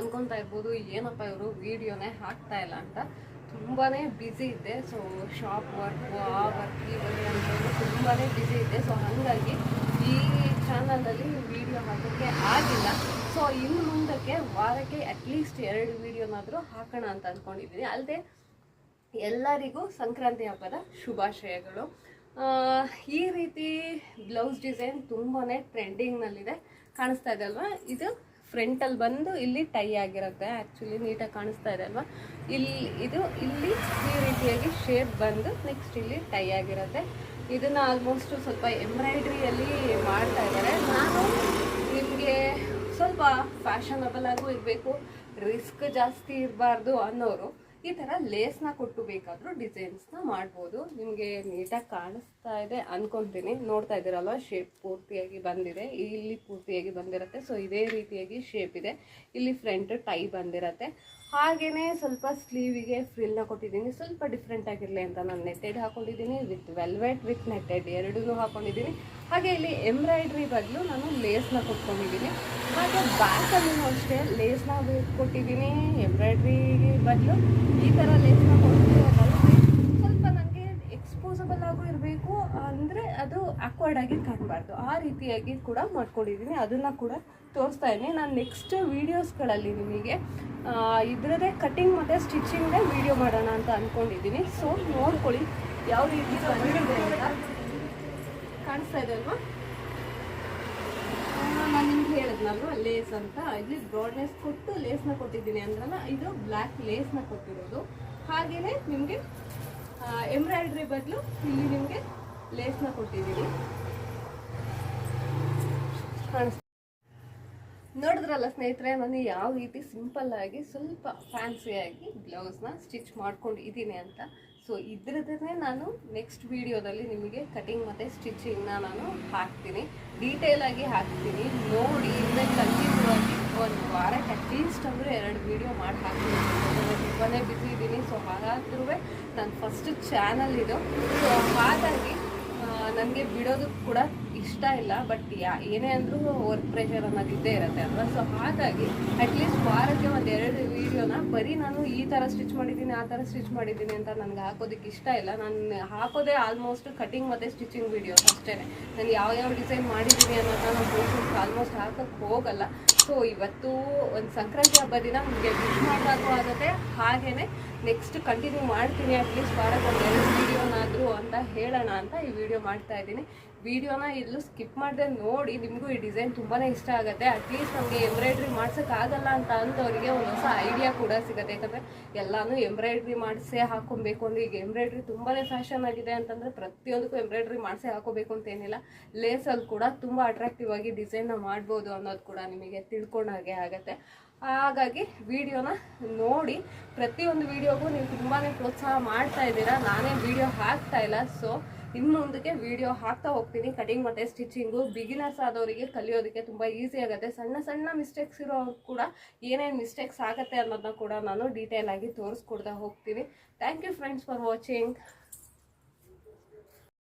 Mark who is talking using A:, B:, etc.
A: ಅನ್ಕೊತಾ ಇರ್ಬೋದು, ಏನಪ್ಪ ಇವರು ವಿಡಿಯೋನೇ ಹಾಕ್ತಾ ಇಲ್ಲ ಅಂತ. ತುಂಬಾ ಬ್ಯುಸಿ ಇದ್ದೆ. ಸೊ ಶಾಪ್ ವರ್ಕು ಆ ವರ್ಕ್ ಈ ವರ್ಕ್ ಅಂತ ತುಂಬಾ ಬ್ಯುಸಿ ಇದ್ದೆ. ಸೊ ಹಾಗಾಗಿ ಈ ಚಾನಲಲ್ಲಿ ವಿಡಿಯೋ ಹಾಕೋಕ್ಕೆ ಆಗಿಲ್ಲ. ಸೊ ಇನ್ನು ಮುಂದಕ್ಕೆ ವಾರಕ್ಕೆ ಅಟ್ಲೀಸ್ಟ್ ಎರಡು ವಿಡಿಯೋನಾದರೂ ಹಾಕೋಣ ಅಂತ ಅಂದ್ಕೊಂಡಿದ್ದೀನಿ ಅಲ್ಲದೆ ಎಲ್ಲರಿಗೂ ಸಂಕ್ರಾಂತಿ ಹಬ್ಬದ ಶುಭಾಶಯಗಳು. ಈ ರೀತಿ ಬ್ಲೌಸ್ ಡಿಸೈನ್ ತುಂಬಾ ಟ್ರೆಂಡಿಂಗ್ನಲ್ಲಿದೆ ಕಾಣಿಸ್ತಾ ಇದೆ ಅಲ್ವಾ? ಇದು ಫ್ರಂಟಲ್ಲಿ ಬಂದು ಇಲ್ಲಿ ಟೈ ಆಗಿರುತ್ತೆ. ಆ್ಯಕ್ಚುಲಿ ನೀಟಾಗಿ ಕಾಣಿಸ್ತಾ ಇದೆ ಅಲ್ವಾ? ಇಲ್ಲಿ ಇದು ಇಲ್ಲಿ ಈ ರೀತಿಯಾಗಿ ಶೇಪ್ ಬಂದು ನೆಕ್ಸ್ಟ್ ಇಲ್ಲಿ ಟೈ ಆಗಿರುತ್ತೆ. ಇದನ್ನು ಆಲ್ಮೋಸ್ಟ್ ಸ್ವಲ್ಪ ಎಂಬ್ರಾಯ್ಡ್ರಿಯಲ್ಲಿ ಮಾಡ್ತಾ ಇದ್ದಾರೆ. ನಾನು ನಿಮಗೆ ಸ್ವಲ್ಪ ಫ್ಯಾಷನಬಲ್ ಆಗೂ ಇರಬೇಕು ರಿಸ್ಕ್ ಜಾಸ್ತಿ ಇರಬಾರ್ದು ಅನ್ನೋರು. ಈ ಥರ ಲೇಸ್ನ ಕೊಟ್ಟು ಬೇಕಾದರೂ ಡಿಸೈನ್ಸ್ನ ಮಾಡ್ಬೋದು. ನಿಮಗೆ ನೀಟಾಗಿ ಕಾಣಿಸ್ತಾ ಇದೆ ಅನ್ಕೊಂತೀನಿ. ನೋಡ್ತಾ ಇದ್ದೀರಲ್ವ? ಶೇಪ್ ಪೂರ್ತಿಯಾಗಿ ಬಂದಿದೆ. ಇಲ್ಲಿ ಪೂರ್ತಿಯಾಗಿ ಬಂದಿರುತ್ತೆ. ಸೊ ಇದೇ ರೀತಿಯಾಗಿ ಶೇಪ್ ಇದೆ. ಇಲ್ಲಿ ಫ್ರಂಟ್ ಟೈ ಬಂದಿರತ್ತೆ. ಹಾಗೆಯೇ ಸ್ವಲ್ಪ ಸ್ಲೀವಿಗೆ ಫ್ರಿಲ್ನ ಕೊಟ್ಟಿದ್ದೀನಿ. ಸ್ವಲ್ಪ ಡಿಫ್ರೆಂಟ್ ಆಗಿರಲಿ ಅಂತ ನಾನು ನೆಟ್ಟೆಡ್ ಹಾಕೊಂಡಿದ್ದೀನಿ ವಿತ್ ವೆಲ್ವೆಟ್ ವಿತ್ ನೆಟ್ಟೆಡ್ ಎರಡೂ ಹಾಕೊಂಡಿದ್ದೀನಿ. ಹಾಗೆ ಇಲ್ಲಿ ಎಂಬ್ರಾಯ್ಡ್ರಿ ಬದಲು ನಾನು ಲೇಸ್ನ ಕೊಟ್ಕೊಂಡಿದ್ದೀನಿ. ಹಾಗೆ ಬ್ಯಾಕಲ್ಲಿ ಅಷ್ಟೇ ಲೇಸ್ನ ಕೊಟ್ಟಿದ್ದೀನಿ ಎಂಬ್ರಾಯ್ಡ್ರಿ ಬದಲು ಈ ಥರ ಲೇಸ್ನ ಕೊಟ್ಟಿರೋದಲ್ಲದೆ ಸ್ವಲ್ಪ ನನಗೆ ಎಕ್ಸ್ಪೋಸಬಲ್ ಆಗು ಇರಬೇಕು ಅಂದರೆ ಅದು ಅಕ್ವರ್ಡ್ ಆಗಿ ಕಾಣಬಾರ್ದು. ಆ ರೀತಿಯಾಗಿ ಕೂಡ ಮಾಡ್ಕೊಂಡಿದ್ದೀನಿ ಅದನ್ನು ಕೂಡ ತೋರಿಸ್ತಾ ಇದ್ದೀನಿ. ನಾನು ನೆಕ್ಸ್ಟ್ ವೀಡಿಯೋಸ್ಗಳಲ್ಲಿ ನಿಮಗೆ ಇದ್ರದೇ ಕಟಿಂಗ್ ಮತ್ತು ಸ್ಟಿಚಿಂಗೇ ವೀಡಿಯೋ ಮಾಡೋಣ ಅಂತ ಅಂದ್ಕೊಂಡಿದ್ದೀನಿ ಸೊ ನೋಡ್ಕೊಳ್ಳಿ ಯಾವ ರೀತಿ ಕಾಣಿಸ್ತಾ ಇದೆ ಅಲ್ವಾ? ನಾನು ನಿಮ್ಗೆ ಹೇಳಿದ್ನಲ್ವ ಲೇಸ್ ಅಂತ. ಇಲ್ಲಿ ಬ್ರಾಡ್ನೆಸ್ ಕೊಟ್ಟು ಲೇಸ್ನ ಕೊಟ್ಟಿದ್ದೀನಿ ಅಂದ್ರಲ್ಲ, ಇದು ಬ್ಲ್ಯಾಕ್ ಲೇಸ್ನ ಕೊಟ್ಟಿರೋದು. ಹಾಗೆಯೇ ನಿಮಗೆ ಎಂಬ್ರಾಯ್ಡ್ರಿ ಬದಲು ಇಲ್ಲಿ ನಿಮಗೆ ಲೇಸ್ನ ಕೊಟ್ಟಿದ್ದೀವಿ. ನೋಡಿದ್ರಲ್ಲ ಸ್ನೇಹಿತರೆ, ನಾನು ಯಾವ ರೀತಿ ಸಿಂಪಲ್ ಆಗಿ, ಸ್ವಲ್ಪ ಫ್ಯಾನ್ಸಿಯಾಗಿ ಬ್ಲೌಸ್ನ ಸ್ಟಿಚ್ ಮಾಡ್ಕೊಂಡು ಇದ್ದೀನಿ ಅಂತ. ಸೊ ಇದ್ರದ್ದೇ ನಾನು ನೆಕ್ಸ್ಟ್ ವಿಡಿಯೋದಲ್ಲಿ ನಿಮಗೆ ಕಟಿಂಗ್ ಮತ್ತು ಸ್ಟಿಚಿಂಗ್ನ ನಾನು ಹಾಕ್ತೀನಿ. ಡೀಟೇಲ್ ಆಗಿ ಹಾಕ್ತೀನಿ. ನೋಡಿ, ಇನ್ನು ಕಂಟಿನ್ಯೂ ಒಂದು ವಾರಕ್ಕೆ ಅಟ್ಲೀಸ್ಟ್ ಅಂದರೆ ಎರಡು ವಿಡಿಯೋ ಮಾಡಿ ಹಾಕ್ತೀನಿ. ತುಂಬಾ ಬ್ಯುಸಿ ಇದ್ದೀನಿ. ಸೊ ಹಾಗಾದ್ರೂ ನನ್ನ ಫಸ್ಟ್ ಚಾನಲ್ ಇದು. ಸೊ ಹಾಗಾಗಿ ನನಗೆ ಬಿಡೋದು ಕೂಡ ಇಷ್ಟ ಇಲ್ಲ ಬಟ್ ಯಾ, ಏನೇ ಅಂದರೂ ವರ್ಕ್ ಪ್ರೆಷರ್ ಅನ್ನೋದು ಇದ್ದೇ ಇರುತ್ತೆ ಅಲ್ವಾ? ಸೊ ಹಾಗಾಗಿ ಅಟ್ಲೀಸ್ಟ್ ವಾರಕ್ಕೆ ಒಂದು ಎರಡು ವೀಡಿಯೋನ ಬರೀ ನಾನು ಈ ಥರ ಸ್ಟಿಚ್ ಮಾಡಿದ್ದೀನಿ, ಆ ಥರ ಸ್ಟಿಚ್ ಮಾಡಿದ್ದೀನಿ ಅಂತ ನನಗೆ ಹಾಕೋದಕ್ಕೆ ಇಷ್ಟ ಇಲ್ಲ. ನಾನು ಹಾಕೋದೇ ಆಲ್ಮೋಸ್ಟ್ ಕಟಿಂಗ್ ಮತ್ತು ಸ್ಟಿಚಿಂಗ್ ವೀಡಿಯೋಸ್ ಅಷ್ಟೇ. ನಾನು ಯಾವ ಯಾವ ಡಿಸೈನ್ ಮಾಡಿದ್ದೀನಿ ಅನ್ನೋದನ್ನ ನಾನು ಆಲ್ಮೋಸ್ಟ್ ಹಾಕೋಕ್ಕೆ ಹೋಗಲ್ಲ. ಸೊ ಇವತ್ತು ಒಂದು ಸಂಕ್ರಾಂತಿ ಹಬ್ಬ ದಿನ ನಿಮಗೆ ವಿಶ್ ಮಾಡಬೇಕು ಆಗುತ್ತೆ. ಹಾಗೆಯೇ ನೆಕ್ಸ್ಟ್ ಕಂಟಿನ್ಯೂ ಮಾಡ್ತೀನಿ ಅಟ್ಲೀಸ್ಟ್ ವಾರಕ್ಕೆ ಒಂದು ಎರಡು ವೀಡಿಯೋನಾದರೂ ಅಂತ ಹೇಳೋಣ ಅಂತ ಈ ವಿಡಿಯೋ ಮಾಡ್ತಾ ಇದ್ದೀನಿ. ವಿಡಿಯೋನ ಎಲ್ಲೂ ಸ್ಕಿಪ್ ಮಾಡದೆ ನೋಡಿ, ನಿಮಗೂ ಈ ಡಿಸೈನ್ ತುಂಬಾ ಇಷ್ಟ ಆಗುತ್ತೆ. ಅಟ್ಲೀಸ್ಟ್ ನಮಗೆ ಎಂಬ್ರಾಯ್ಡ್ರಿ ಮಾಡ್ಸೋಕ್ಕಾಗಲ್ಲ ಅಂತ ಅಂದವರಿಗೆ ಒಂದು ಹೊಸ ಐಡಿಯಾ ಕೂಡ ಸಿಗುತ್ತೆ. ಯಾಕಂದರೆ ಎಲ್ಲಾನು ಎಂಬ್ರಾಯ್ಡ್ರಿ ಮಾಡಿಸೇ ಹಾಕೊಬೇಕು ಅಂದ್ರೆ ಈಗ ಎಂಬ್ರಾಯ್ಡ್ರಿ ತುಂಬಾ ಫ್ಯಾಷನ್ ಆಗಿದೆ ಅಂತಂದರೆ ಪ್ರತಿಯೊಂದಕ್ಕೂ ಎಂಬ್ರಾಯ್ಡ್ರಿ ಮಾಡಿಸೇ ಹಾಕೋಬೇಕು ಅಂತ ಏನಿಲ್ಲ. ಲೇಸಲ್ಲಿ ಕೂಡ ತುಂಬ ಅಟ್ರಾಕ್ಟಿವ್ ಆಗಿ ಡಿಸೈನ್ನ ಮಾಡ್ಬೋದು ಅನ್ನೋದು ಕೂಡ ನಿಮಗೆ ತಿಳ್ಕೊಂಡಾಗೆ ಆಗುತ್ತೆ. ಹಾಗಾಗಿ ವಿಡಿಯೋನ ನೋಡಿ, ಪ್ರತಿಯೊಂದು ವಿಡಿಯೋಗೂ ನೀವು ತುಂಬಾ ಪ್ರೋತ್ಸಾಹ ಮಾಡ್ತಾ ಇದ್ದೀರಾ. ನಾನೇ ವಿಡಿಯೋ ಹಾಕ್ತಾ ಇಲ್ಲ ಸೊ ಇನ್ನು ಮುಂದಕ್ಕೆ ವಿಡಿಯೋ ಹಾಕ್ತಾ ಹೋಗ್ತೀನಿ. ಕಟಿಂಗ್ ಮತ್ತು ಸ್ಟಿಚಿಂಗು ಬಿಗಿನರ್ಸ್ ಆದವರಿಗೆ ಕಲಿಯೋದಕ್ಕೆ ತುಂಬ ಈಸಿ ಆಗುತ್ತೆ. ಸಣ್ಣ ಸಣ್ಣ ಮಿಸ್ಟೇಕ್ಸ್ ಇರೋ ಕೂಡ ಏನೇನು ಮಿಸ್ಟೇಕ್ಸ್ ಆಗುತ್ತೆ ಅನ್ನೋದನ್ನ ಕೂಡ ನಾನು ಡೀಟೇಲ್ ಆಗಿ ತೋರಿಸ್ಕೊಡ್ತಾ ಹೋಗ್ತೀನಿ. Thank you friends for watching